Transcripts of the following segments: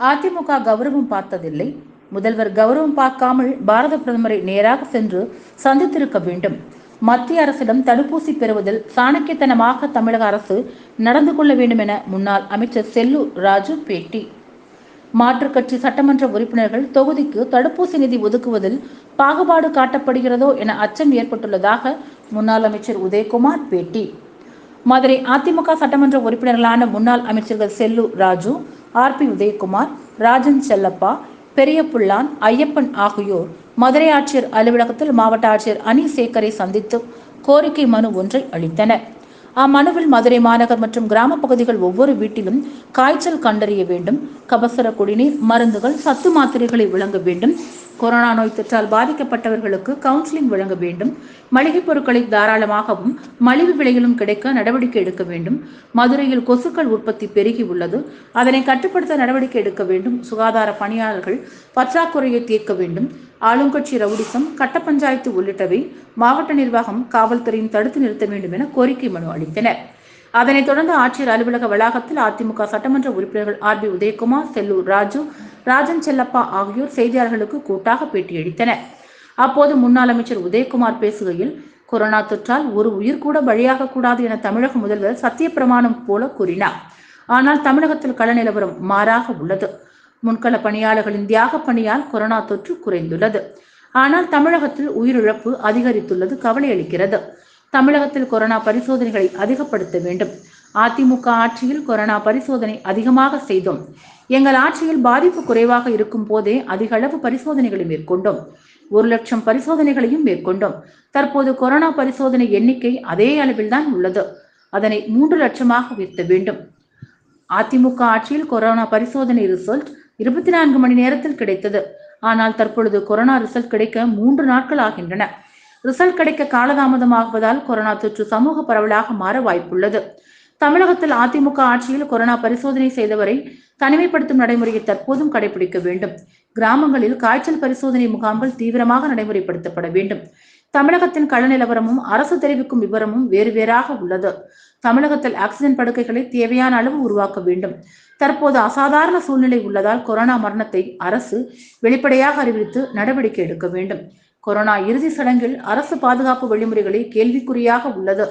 அதிமுக கௌரவம் பார்த்ததில்லை. முதல்வர் கௌரவம் பார்க்காமல் பாரத பிரதமரை நேராக சென்று சந்தித்திருக்க வேண்டும். மத்திய அரசிடம் தடுப்பூசி பெறுவதில் சாணக்கியத்தனமாக தமிழக அரசு நடந்து கொள்ள வேண்டும் என முன்னாள் அமைச்சர் செல்லூர் ராஜு பேட்டி. மாற்றுக் கட்சி சட்டமன்ற உறுப்பினர்கள் தொகுதிக்கு தடுப்பூசி நிதி ஒதுக்குவதில் பாகுபாடு காட்டப்படுகிறதோ என அச்சம் ஏற்பட்டுள்ளதாக முன்னாள் அமைச்சர் உதயகுமார் பேட்டி. மதுரை அதிமுக சட்டமன்ற உறுப்பினர்களான முன்னாள் அமைச்சர்கள் செல்லு ராஜு ஆர் பி உதயகுமார் ராஜன் செல்லப்பா பெரிய புல்லான் ஐயப்பன் ஆகியோர். மதுரை ஆட்சியர் அலுவலகத்தில் மாவட்ட ஆட்சியர் அனி சேகரை சந்தித்து கோரிக்கை மனு ஒன்றை அளித்தனர். அம்மனுவில் மதுரை மாநகர் மற்றும் கிராம பகுதிகள் ஒவ்வொரு வீட்டிலும் காய்ச்சல் கண்டறிய வேண்டும். கபசர குடிநீர் மருந்துகள் சத்து மாத்திரைகளை வழங்க வேண்டும். கொரோனா நோய் தொற்றால் பாதிக்கப்பட்டவர்களுக்கு கவுன்சிலிங் வழங்க வேண்டும். மளிகைப் பொருட்களை தாராளமாகவும் மலிவு விலையிலும் கிடைக்க நடவடிக்கை எடுக்க வேண்டும். மதுரையில் கொசுக்கள் உற்பத்தி பெருகி உள்ளது. அதனை கட்டுப்படுத்த நடவடிக்கை எடுக்க வேண்டும். சுகாதார பணியாளர்கள் பற்றாக்குறையை தீர்க்க வேண்டும். ஆளுங்கட்சி ரவுடிசம் கட்ட பஞ்சாயத்து உள்ளிட்டவை மாவட்ட நிர்வாகம் காவல்துறையும் தடுத்து நிறுத்த வேண்டும் என கோரிக்கை மனு அளித்தனர். அதனைத் தொடர்ந்து ஆட்சியர் அலுவலக வளாகத்தில் அதிமுக சட்டமன்ற உறுப்பினர்கள் ஆர் பி உதயகுமார் செல்லூர் ராஜு ராஜன் செல்லப்பா ஆகியோர் செய்தியாளர்களுக்கு கூட்டாக பேட்டியளித்தனர். அப்போது முன்னாள் அமைச்சர் உதயகுமார் பேசுகையில் கொரோனா தொற்றால் ஒரு உயிர் கூட பலியாக கூடாது என தமிழக முதல்வர் சத்தியப்பிரமாணம் போல கூறினார். ஆனால் தமிழகத்தில் கள நிலவரம் மாறாக உள்ளது. முன்கள பணியாளர்களின் தியாக பணியால் கொரோனா தொற்று குறைந்துள்ளது. ஆனால் தமிழகத்தில் உயிரிழப்பு அதிகரித்துள்ளது கவலையளிக்கிறது. தமிழகத்தில் கொரோனா பரிசோதனைகளை அதிகப்படுத்த வேண்டும். அதிமுக ஆட்சியில் கொரோனா பரிசோதனை அதிகமாக செய்தோம். எங்கள் ஆட்சியில் பாதிப்பு குறைவாக இருக்கும் போதே அதிக அளவு பரிசோதனைகளை மேற்கொண்டோம். ஒரு லட்சம் பரிசோதனைகளையும் மேற்கொண்டோம். தற்போது கொரோனா பரிசோதனை எண்ணிக்கை அதே அளவில்தான் உள்ளது. அதனை மூன்று லட்சமாக உயர்த்த வேண்டும். அதிமுக ஆட்சியில் கொரோனா பரிசோதனை ரிசல்ட் இருபத்தி நான்கு மணி நேரத்தில் கிடைத்தது. ஆனால் தற்பொழுது கொரோனா ரிசல்ட் கிடைக்க மூன்று நாட்கள் ஆகின்றன. ரிசல்ட் கிடைக்க காலதாமதமாகுவதால் கொரோனா தொற்று சமூக பரவலாக மாற வாய்ப்புள்ளது. தமிழகத்தில் அதிமுக ஆட்சியில் கொரோனா பரிசோதனை செய்தவரை தனிமைப்படுத்தும் நடைமுறையை தற்போதும் கடைபிடிக்க வேண்டும். கிராமங்களில் காய்ச்சல் பரிசோதனை முகாம்கள் தீவிரமாக நடைமுறைப்படுத்தப்பட வேண்டும். தமிழகத்தின் கள நிலவரமும் அரசு தெரிவிக்கும் விவரமும் வேறு வேறாக உள்ளது. தமிழகத்தில் ஆக்சிஜன் படுக்கைகளை தேவையான அளவு உருவாக்க வேண்டும். தற்போது அசாதாரண சூழ்நிலை உள்ளதால் கொரோனா மரணத்தை அரசு வெளிப்படையாக அறிவித்து நடவடிக்கை எடுக்க வேண்டும். கொரோனா இறுதி சடங்கில் அரசு பாதுகாப்பு வழிமுறைகளை கேள்விக்குறியாக உள்ளது.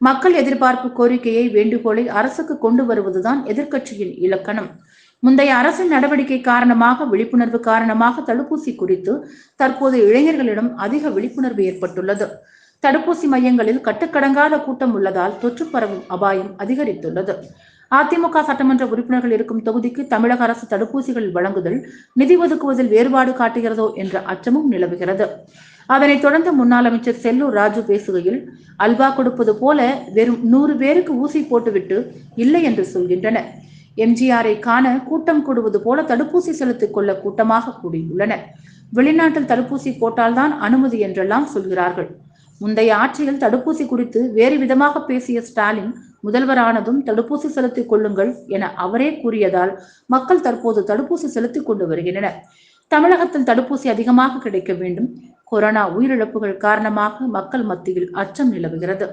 மக்கள் எதிர்பார்ப்பு கோரிக்கையை வேண்டுகோளை அரசுக்கு கொண்டு வருவதுதான் எதிர்க்கட்சியின் இலக்கணம். முந்தைய அரசின் நடவடிக்கை காரணமாக விழிப்புணர்வு காரணமாக தடுப்பூசி குறித்து தற்போது இளைஞர்களிடம் அதிக விழிப்புணர்வு ஏற்பட்டுள்ளது. தடுப்பூசி மையங்களில் கட்டுக்கடங்காத கூட்டம் உள்ளதால் தொற்று பரவும் அபாயம் அதிகரித்துள்ளது. அதிமுக சட்டமன்ற உறுப்பினர்கள் இருக்கும் தொகுதிக்கு தமிழக அரசு தடுப்பூசிகள் வழங்குதல் நிதி ஒதுக்குவதில் வேறுபாடு காட்டுகிறதோ என்ற அச்சமும் நிலவுகிறது. அதனைத் தொடர்ந்து முன்னாள் அமைச்சர் செல்லூர் ராஜு பேசுகையில் அல்வா கொடுப்பது போல வெறும் நூறு பேருக்கு ஊசி போட்டுவிட்டு இல்லை என்று சொல்கின்றனர். எம்ஜிஆரை காண கூட்டம் கூடுவது போல தடுப்பூசி செலுத்திக் கொள்ள கூட்டமாக கூடியுள்ளனர். வெளிநாட்டில் தடுப்பூசி போட்டால்தான் அனுமதி என்றெல்லாம் சொல்கிறார்கள். முந்தைய ஆட்சியில் தடுப்பூசி குறித்து வேறு விதமாக பேசிய ஸ்டாலின் முதல்வரானதும் தடுப்பூசி செலுத்திக் கொள்ளுங்கள் என அவரே கூறியதால் மக்கள் தற்போது தடுப்பூசி செலுத்திக் கொண்டு வருகின்றனர். தமிழகத்தில் தடுப்பூசி அதிகமாக கிடைக்க வேண்டும். கொரோனா உயிரிழப்புகள் காரணமாக மக்கள் மத்தியில் அச்சம் நிலவுகிறது.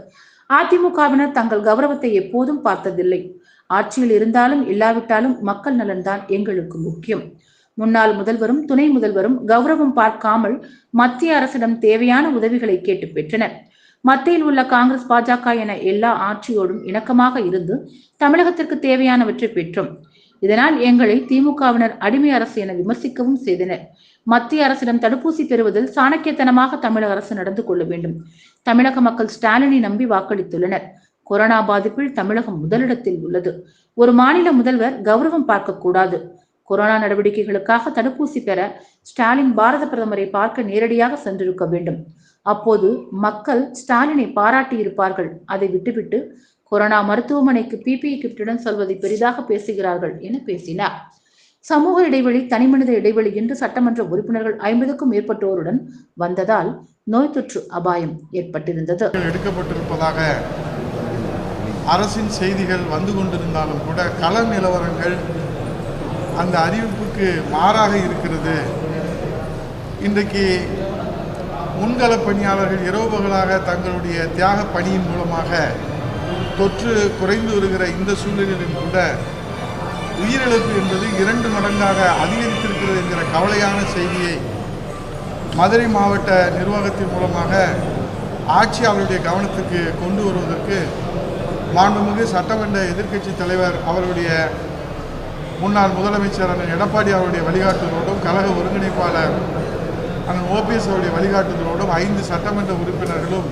அதிமுகவினர் தங்கள் கௌரவத்தை எப்போதும் பார்த்ததில்லை. ஆட்சியில் இருந்தாலும் இல்லாவிட்டாலும் மக்கள் நலன்தான் எங்களுக்கு முக்கியம். முன்னாள் முதல்வரும் துணை முதல்வரும் கௌரவம் பார்க்காமல் மத்திய அரசிடம் தேவையான உதவிகளை கேட்டு பெற்றனர். மத்தியில் உள்ள காங்கிரஸ் பாஜக என எல்லா ஆட்சியோடும் இணக்கமாக இருந்து தமிழகத்திற்கு தேவையானவற்றை பெற்றோம். இதனால் எங்களை திமுகவினர் அடிமை அரசு என விமர்சிக்கவும் செய்தனர். மத்திய அரசிடம் தடுப்பூசி பெறுவதில் சாணக்கியத்தனமாக தமிழக அரசு நடந்து கொள்ள வேண்டும். தமிழக மக்கள் ஸ்டாலினை நம்பி வாக்களித்துள்ளனர். கொரோனா பாதிப்பில் தமிழகம் முதலிடத்தில் உள்ளது. ஒரு மாநில முதல்வர் கௌரவம் பார்க்க கூடாது கொரோனா நடவடிக்கைகளுக்காக தடுப்பூசி பெற ஸ்டாலின் பாரத பிரதமரை பார்க்க நேரடியாக சென்றிருக்க வேண்டும். அப்போது மக்கள் ஸ்டாலினை பாராட்டி இருப்பார்கள். அதை விட்டுவிட்டு கொரோனா மருத்துவமனைக்கு பிபிஇ கிப்டுடன் சொல்வதை பெரிதாக பேசுகிறார்கள் என பேசினார். சமூக இடைவெளி தனிமனித இடைவெளி என்று சட்டமன்ற உறுப்பினர்கள் ஐம்பதுக்கும் மேற்பட்டோருடன் வந்ததால் நோய் தொற்று அபாயம் ஏற்பட்டிருந்தது. எடுக்கப்பட்டிருப்பதாக அரசின் செய்திகள் வந்து கொண்டிருந்தாலும் கூட கள நிலவரங்கள் அந்த அறிவிப்புக்கு மாறாக இருக்கிறது. இன்றைக்கு முன்கள பணியாளர்கள் இரவு பகலாக தங்களுடைய தியாக பணியின் மூலமாக தொற்று குறைந்து வருகிற இந்த சூழ்நிலையிலும் கூட உயிரிழப்பு என்பது இரண்டு மடங்காக அதிகரித்திருக்கிறது என்கிற கவலையான செய்தியை மதுரை மாவட்ட நிர்வாகத்தின் மூலமாக ஆட்சியாளருடைய கவனத்துக்கு கொண்டு வருவதற்கு மாண்புமிகு சட்டமன்ற எதிர்க்கட்சி தலைவர் அவருடைய முன்னாள் முதலமைச்சர் அண்ணன் எடப்பாடி அவருடைய வழிகாட்டுதலோடும் கழக ஒருங்கிணைப்பாளர் அண்ணன் ஓபிஎஸ் அவருடைய வழிகாட்டுதலோடும் ஐந்து சட்டமன்ற உறுப்பினர்களும்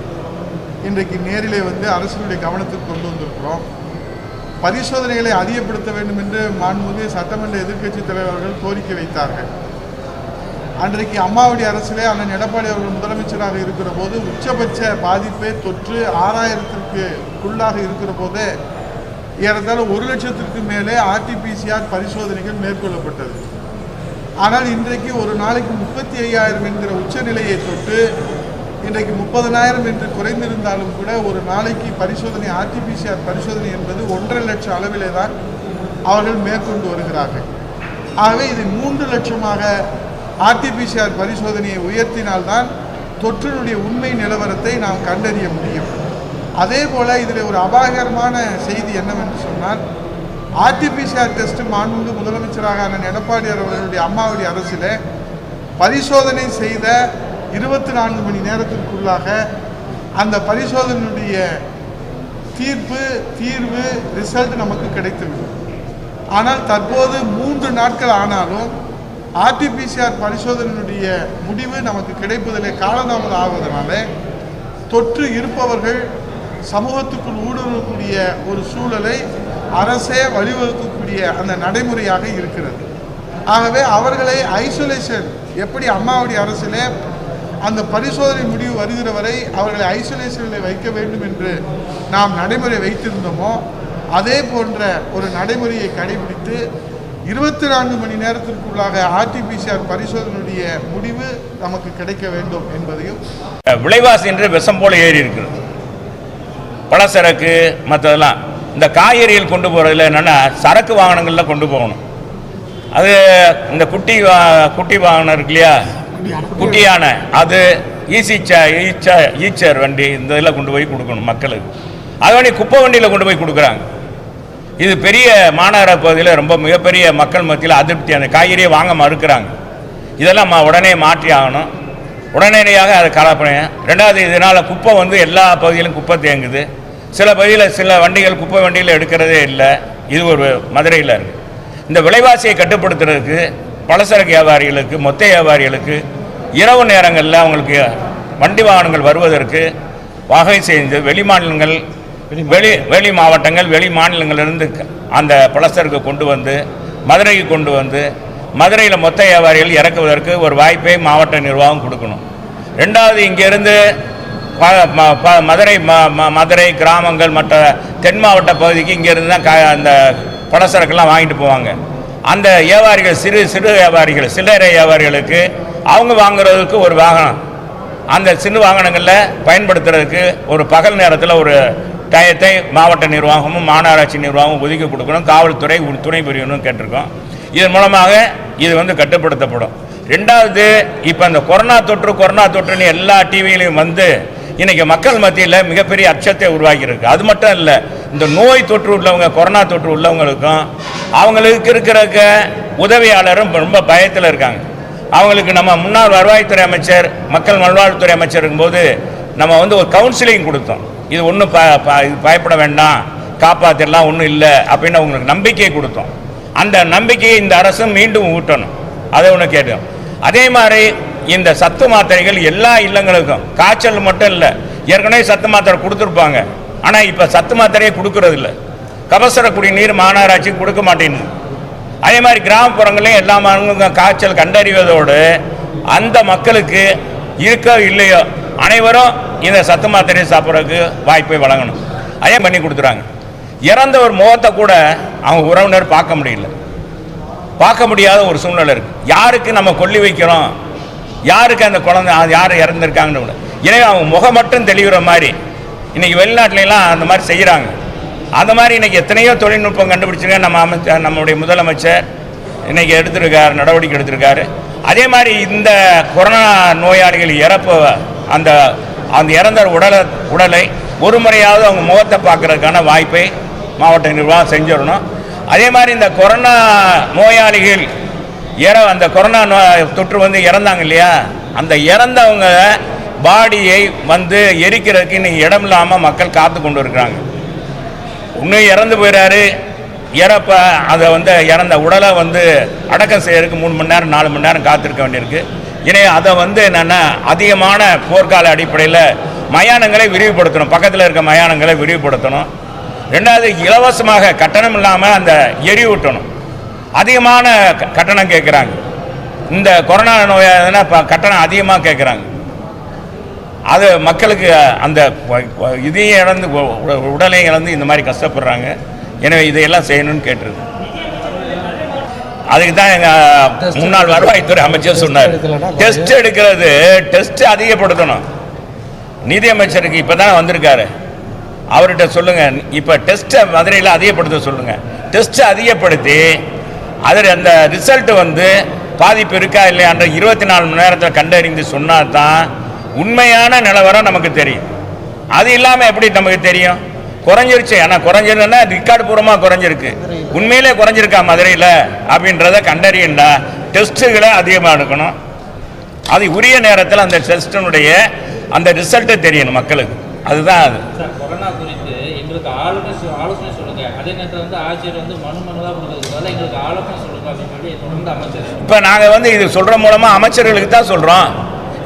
இன்றைக்கு நேரிலே வந்து அரசினுடைய கவனத்துக்கு கொண்டு வந்திருக்கிறோம். பரிசோதனைகளை அதிகப்படுத்த வேண்டும் என்று மாண்புமிகு சட்டமன்ற எதிர்க்கட்சி தலைவர்கள் கோரிக்கை வைத்தார்கள். அன்றைக்கு அம்மாவுடைய அரசிலே அண்ணன் எடப்பாடி அவர்கள் முதலமைச்சராக இருக்கிற போது உச்சபட்ச பாதிப்பே தொற்று ஆறாயிரத்திற்குள்ளாக இருக்கிற போதே ஏறத்தாழ ஒரு லட்சத்திற்கு மேலே ஆர்டிபிசிஆர் பரிசோதனைகள் மேற்கொள்ளப்பட்டது. ஆனால் இன்றைக்கு ஒரு நாளைக்கு முப்பத்தி ஐயாயிரம் என்கிற உச்சநிலையை தொட்டு இன்றைக்கு முப்பதனாயிரம் என்று குறைந்திருந்தாலும் கூட ஒரு நாளைக்கு பரிசோதனை ஆர்டிபிசிஆர் பரிசோதனை என்பது ஒன்றரை லட்சம் அளவிலே தான் அவர்கள் மேற்கொண்டு வருகிறார்கள். ஆகவே இது மூன்று லட்சமாக ஆர்டிபிசிஆர் பரிசோதனையை உயர்த்தினால்தான் தொற்றினுடைய உண்மை நிலவரத்தை நாம் கண்டறிய முடியும். அதே போல் இதில் ஒரு அபாயகரமான செய்தி என்னவென்று சொன்னால் ஆர்டிபிசிஆர் டெஸ்ட் மாண்புமிகு முதலமைச்சராக எடப்பாடி அவர்களுடைய அம்மாவுடைய அரசில் பரிசோதனை செய்த இருபத்தி நான்கு மணி நேரத்திற்குள்ளாக அந்த பரிசோதனையுடைய தீர்ப்பு தீர்வு ரிசல்ட் நமக்கு கிடைத்துவிடும். ஆனால் தற்போது மூன்று நாட்கள் ஆனாலும் ஆர்டிபிசிஆர் பரிசோதனையினுடைய முடிவு நமக்கு கிடைப்பதில் காலதாமதம் ஆவதனால தொற்று இருப்பவர்கள் சமூகத்துக்குள் ஊடுருவக்கூடிய ஒரு சூழலை அரசே வழிவகுக்கக்கூடிய அந்த நடைமுறையாக இருக்கிறது. ஆகவே அவர்களை ஐசோலேஷன் எப்படி அம்மாவுடைய அரசிலே அந்த பரிசோதனை முடிவு வருகிற வரை அவர்களை ஐசோலேஷனில் வைக்க வேண்டும் என்று நாம் நடைமுறை வைத்திருந்தோமோ அதே போன்ற ஒரு நடைமுறையை கடைபிடித்து இருபத்தி நான்கு மணி நேரத்திற்குள்ளாக ஆர்டிபிசிஆர் பரிசோதனையுடைய முடிவு நமக்கு கிடைக்க வேண்டும் என்பதையும் விலைவாசி என்று விஷம் போல ஏறி இருக்கிறது. பலசரக்கு மற்றதெல்லாம் இந்த காய்கறிகள் கொண்டு போகிறதுல என்னென்னா சரக்கு வாகனங்களில் கொண்டு போகணும். அது இந்த குட்டி வா- குட்டி வாகனம் இருக்கு இல்லையா? குட்டி யானை. அது ஈசிச்சா ஈச்சா ஈச்சர் வண்டி இந்த இதில் கொண்டு போய் கொடுக்கணும் மக்களுக்கு. அது வண்டி குப்பை வண்டியில் கொண்டு போய் கொடுக்குறாங்க. இது பெரிய மாநகர பகுதியில் ரொம்ப மிகப்பெரிய மக்கள் மத்தியில் அதிருப்தி. அந்த காய்கறியை வாங்க மறுக்கிறாங்க. இதெல்லாம் மா- உடனே மாற்றி ஆகணும். உடனடியாக அதை கலப்பணி ரெண்டாவது இதனால் குப்பை வந்து எல்லா பகுதியிலும் குப்பை தேங்குது. சில பகுதியில் சில வண்டிகள் குப்பை வண்டியில் எடுக்கிறதே இல்லை. இது ஒரு மதுரையில் இருக்குது இந்த விலைவாசியை கட்டுப்படுத்துறதுக்கு பலசரக்கு வியாபாரிகளுக்கு மொத்த வியாபாரிகளுக்கு இரவு நேரங்களில் அவங்களுக்கு வண்டி வாகனங்கள் வருவதற்கு வகை செய்து வெளி மாநிலங்கள் வெளி வெளி மாவட்டங்கள் வெளி மாநிலங்களிலிருந்து அந்த பலசரக்கு கொண்டு வந்து மதுரைக்கு கொண்டு வந்து மதுரையில் மொத்த வியாபாரிகள் இறக்குவதற்கு ஒரு வாய்ப்பை மாவட்ட நிர்வாகம் கொடுக்கணும். ரெண்டாவது இங்கேருந்து ப- ம- ப- மதுரை ம- ம- மதுரை கிராமங்கள் மற்ற தென் மாவட்ட பகுதிக்கு இங்கேருந்து தான் கா அந்த பலசரக்கெல்லாம் வாங்கிட்டு போவாங்க. அந்த வியாபாரிகள் சிறு சிறு வியாபாரிகள் சில்லறை வியாபாரிகளுக்கு அவங்க வாங்குறதுக்கு ஒரு வாகனம். அந்த சிறு வாகனங்களில் பயன்படுத்துறதுக்கு ஒரு பகல் நேரத்தில் ஒரு டயத்தை மாவட்ட நிர்வாகமும் மாநகராட்சி நிர்வாகமும் ஒதுக்கி கொடுக்கணும். காவல்துறை துணை புரியணும்னு கேட்டிருக்கோம். இதன் மூலமாக இது வந்து கட்டுப்படுத்தப்படும். ரெண்டாவது இப்போ இந்த கொரோனா தொற்று கொரோனா தொற்றுன்னு எல்லா டிவியிலையும் வந்து இன்னைக்கு மக்கள் மத்தியில் மிகப்பெரிய அச்சத்தை உருவாக்கியிருக்கு. அது மட்டும் இல்லை இந்த நோய் தொற்று உள்ளவங்க கொரோனா தொற்று உள்ளவங்களுக்கும் அவங்களுக்கு இருக்கிறக்க உதவியாளரும் ரொம்ப பயத்தில் இருக்காங்க. அவங்களுக்கு நம்ம முன்னாள் வருவாய்த்துறை அமைச்சர் மக்கள் நல்வாழ்வுத்துறை அமைச்சர் இருக்கும்போது நம்ம வந்து ஒரு கவுன்சிலிங் கொடுத்தோம். இது ஒன்றும் ப ப- இது பயப்பட வேண்டாம் காப்பாற்றிடலாம் ஒன்றும் இல்லை அப்படின்னு அவங்களுக்கு நம்பிக்கை கொடுத்தோம். அந்த நம்பிக்கையை இந்த அரசும் மீண்டும் ஊட்டணும். அதை ஒன்று கேட்டோம் அதே மாதிரி இந்த சத்து மாத்திரைகள் எல்லா இல்லங்களுக்கும் காய்ச்சல் மட்டும் இல்லை ஏற்கனவே சத்து மாத்திரை கொடுத்துருப்பாங்க. ஆனால் இப்போ சத்து மாத்திரையே கொடுக்கறது இல்லை. கபசர குடிநீர் மாநகராட்சி கொடுக்க மாட்டேங்குது அதே மாதிரி கிராமப்புறங்களையும் எல்லா மக்களுக்கும் காய்ச்சல் கண்டறிவதோடு அந்த மக்களுக்கு இருக்கோ இல்லையோ அனைவரும் இந்த சத்து மாத்திரையை சாப்பிட்றதுக்கு வாய்ப்பை வழங்கணும். அதே பண்ணி கொடுத்துறாங்க. இறந்த ஒரு முகத்தை கூட அவங்க உறவினர் பார்க்க முடியல. பார்க்க முடியாத ஒரு சூழ்நிலை இருக்கு. யாருக்கு நம்ம கொல்லி வைக்கிறோம்? யாருக்கு அந்த குழந்தை அது யார் இறந்துருக்காங்கன்னு கூட. எனவே அவங்க முகம் மட்டும் தெளிவுற மாதிரி. இன்னைக்கு வெளிநாட்டிலலாம் அந்த மாதிரி செய்கிறாங்க அந்த மாதிரி இன்னைக்கு எத்தனையோ தொழில்நுட்பம் கண்டுபிடிச்சிருக்க நம்ம அமைச்சர் நம்முடைய முதலமைச்சர் இன்னைக்கு எடுத்திருக்காரு நடவடிக்கை எடுத்திருக்காரு. அதே மாதிரி இந்த கொரோனா நோயாளிகள் இறப்பு அந்த அந்த இறந்த உடலை உடலை ஒரு முறையாவது அவங்க முகத்தை பார்க்கறதுக்கான வாய்ப்பை மாவட்ட நிர்வாகம் செஞ்சிடணும். அதே மாதிரி இந்த கொரோனா நோயாளிகள் இற அந்த கொரோனா தொற்று வந்து இறந்தாங்க இல்லையா? அந்த இறந்தவங்க பாடியை வந்து எரிக்கிறதுக்கு இன்னும் இடம் இல்லாமல் மக்கள் காத்து கொண்டு இருக்கிறாங்க. இன்னும் இறந்து போயிடாரு இறப்ப அதை வந்து இறந்த உடலை வந்து அடக்கம் செய்யறதுக்கு மூணு மணி நேரம் நாலு மணி நேரம் காத்திருக்க வேண்டியிருக்கு. இனி அதை வந்து என்னென்னா அதிகமான போர்க்கால அடிப்படையில் மயானங்களை விரிவுபடுத்தணும். பக்கத்தில் இருக்க மயானங்களை விரிவுபடுத்தணும். ரெண்டாவது இலவசமாக கட்டணம் இல்லாமல் அந்த எரிவூட்டணும் அதிகமான க- கட்டணம் கேட்குறாங்க இந்த கொரோனா நோயாளனா இப்போ கட்டணம் அதிகமாக கேட்குறாங்க அது மக்களுக்கு அந்த இதையும் இழந்து உடலையும் இழந்து இந்த மாதிரி கஷ்டப்படுறாங்க. எனவே இதையெல்லாம் செய்யணும்னு கேட்டிருக்கு அதுக்கு தான் எங்கள் முன்னாள் வருவாய்த்துறை அமைச்சர் சொன்னார். டெஸ்ட் எடுக்கிறது டெஸ்ட் அதிகப்படுத்தணும். நிதியமைச்சருக்கு இப்போ தானே வந்திருக்காரு. அவர்கிட்ட சொல்லுங்க. இப்போ டெஸ்ட்டை மதுரையில் அதிகப்படுத்த சொல்லுங்க. டெஸ்ட்டை அதிகப்படுத்தி அதில் அந்த ரிசல்ட் வந்து பாதிப்பு இருக்கா இல்லையான்ற இருபத்தி நாலு மணி நேரத்தில் கண்டறிந்து சொன்னால் தான் உண்மையான நிலவரம் நமக்கு தெரியும். அது இல்லாமல் எப்படி நமக்கு தெரியும்? குறைஞ்சிருச்சு. ஆனால் குறைஞ்சிருந்தா ரிக்கார்டு பூர்வமாக குறைஞ்சிருக்கு. உண்மையிலே குறைஞ்சிருக்கா மதுரையில்? அப்படின்றத கண்டறியண்டா டெஸ்ட்டுகளை அதிகமாக எடுக்கணும். அது உரிய நேரத்தில் அந்த டெஸ்டினுடைய அந்த ரிசல்ட்டை தெரியணும் மக்களுக்கு. அதுதான் அது. கொரோனா குறித்து எங்களுக்கு ஆலோசனை ஆலோசனை சொல்லுங்க. அதே நேரத்தில் வந்து ஆட்சியர் வந்து மனு மனுவாக கொடுக்கறதுனால எங்களுக்கு ஆலோசனை சொல்லுங்க அப்படின்னு சொல்லி தொடர்ந்து அமைச்சர் இப்போ நாங்கள் வந்து இது சொல்கிற மூலமாக அமைச்சர்களுக்கு தான் சொல்கிறோம்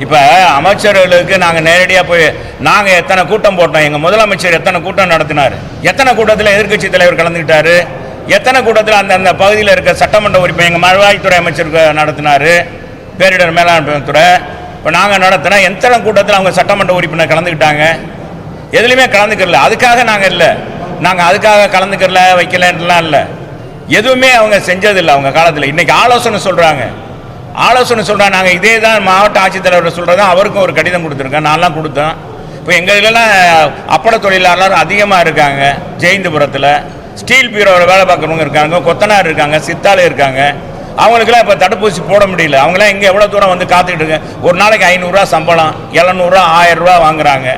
இப்போ அமைச்சர்களுக்கு நாங்கள் நேரடியாக போய் நாங்கள் எத்தனை கூட்டம் போட்டோம்? எங்கள் முதலமைச்சர் எத்தனை கூட்டம் நடத்தினார்? எத்தனை கூட்டத்தில் எதிர்க்கட்சி தலைவர் கலந்துக்கிட்டாரு எத்தனை கூட்டத்தில் அந்த அந்த பகுதியில் இருக்க சட்டமன்ற உறுப்பினர் எங்கள் மறுவாய்த்துறை அமைச்சர் நடத்தினார்? பேரிடர் மேலாண்மை துறை. இப்போ நாங்கள் நடத்தின எத்தனை கூட்டத்தில் அவங்க சட்டமன்ற உறுப்பினர் கலந்துக்கிட்டாங்க எதுலையுமே கலந்துக்கிறல அதுக்காக நாங்கள் இல்லை. நாங்கள் அதுக்காக கலந்துக்கிறல வைக்கலன்றலாம் இல்லை. எதுவுமே அவங்க செஞ்சதில்லை அவங்க காலத்தில். இன்றைக்கி ஆலோசனை சொல்கிறாங்க ஆலோசனை சொல்கிறாங்க நாங்கள் இதே தான் மாவட்ட ஆட்சித்தலைவர் சொல்கிறது அவருக்கும் ஒரு கடிதம் கொடுத்துருக்கேன். நான்லாம் கொடுத்தேன். இப்போ எங்கள் இதெல்லாம் அப்பட தொழிலாளர் அதிகமாக இருக்காங்க. ஜெயந்தபுரத்தில். ஸ்டீல் பீரோவில் வேலை பார்க்குறவங்க இருக்காங்க. கொத்தனார் இருக்காங்க சித்தாள் இருக்காங்க. அவங்களுக்குலாம் இப்போ தடுப்பூசி போட முடியல. அவங்களாம் இங்கே எவ்வளோ தூரம் வந்து காத்துக்கிட்டு இருக்காங்க ஒரு நாளைக்கு ஐநூறுரூவா சம்பளம் எழுநூறுவா ஆயிரரூவா வாங்குறாங்க.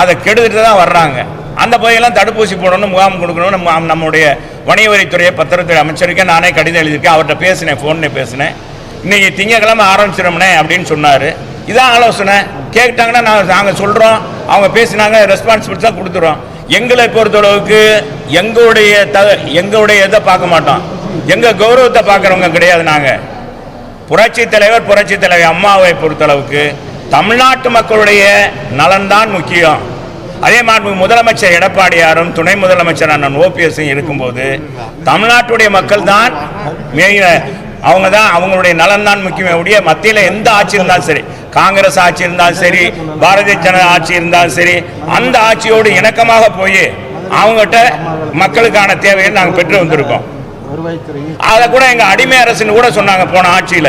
அதை கெடுத்துட்டு தான் வர்றாங்க. அந்த பகுதியெல்லாம் தடுப்பூசி போடணும் முகாம் கொடுக்கணும் நம்ம நம்முடைய வணிகவரித்துறையை பத்திரத்துறை அமைச்சருக்கே நானே கடிதம் எழுதியிருக்கேன். அவர்கிட்ட பேசினேன் ஃபோனில் பேசினேன். இன்றைக்கி திங்கக்கிழமை ஆரம்பிச்சிடோம்னே அப்படின்னு சொன்னார். இதான் ஆலோசனை. கேட்டாங்கன்னா நாங்கள் நாங்கள் சொல்கிறோம் அவங்க பேசினாங்க ரெஸ்பான்சிபிலிட்டி தான் கொடுத்துறோம். எங்களை பொறுத்தளவுக்கு எங்களுடைய த எங்களுடைய இதை பார்க்க மாட்டோம். எங்கள் கௌரவத்தை பார்க்குறவங்க கிடையாது நாங்கள் புரட்சி தலைவர் புரட்சி தலைவர் அம்மாவை பொறுத்தளவுக்கு தமிழ்நாட்டு மக்களுடைய நலன்தான் முக்கியம். அதே மாதிரி முதலமைச்சர் எடப்பாடியாரும் துணை முதலமைச்சர் அண்ணன் ஓபிஎஸும் இருக்கும்போது தமிழ்நாட்டுடைய மக்கள் தான் அவங்க தான் அவங்களுடைய நலன் தான் முக்கியமே ஒழிய மத்தியில் எந்த ஆட்சி இருந்தாலும் சரி காங்கிரஸ் ஆட்சி இருந்தாலும் சரி பாரதிய ஜனதா ஆட்சி இருந்தாலும் சரி அந்த ஆட்சியோடு இணக்கமாக போய் அவங்ககிட்ட மக்களுக்கான தேவையை நாங்கள் பெற்று வந்திருக்கோம். அதை கூட எங்க அடிமை அரசுன்னு கூட சொன்னாங்க போன ஆட்சியில.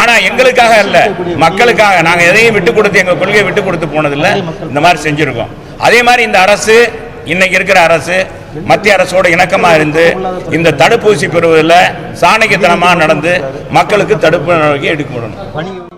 ஆனா எங்களுக்காக இல்ல. மக்களுக்காக. நாங்க எதையும் விட்டு கொடுத்து எங்க கொள்கையை விட்டு கொடுத்து போனதில்ல. இந்த மாதிரி செஞ்சிருக்கோம். அதே மாதிரி இந்த அரசு இன்னைக்கு இருக்கிற அரசு மத்திய அரசோட இணக்கமா இருந்து இந்த தடுப்பூசி பெறுவதில் சாணக்கியத்தனமா நடந்து மக்களுக்கு தடுப்பு நடவடிக்கை எடுக்கப்படணும்.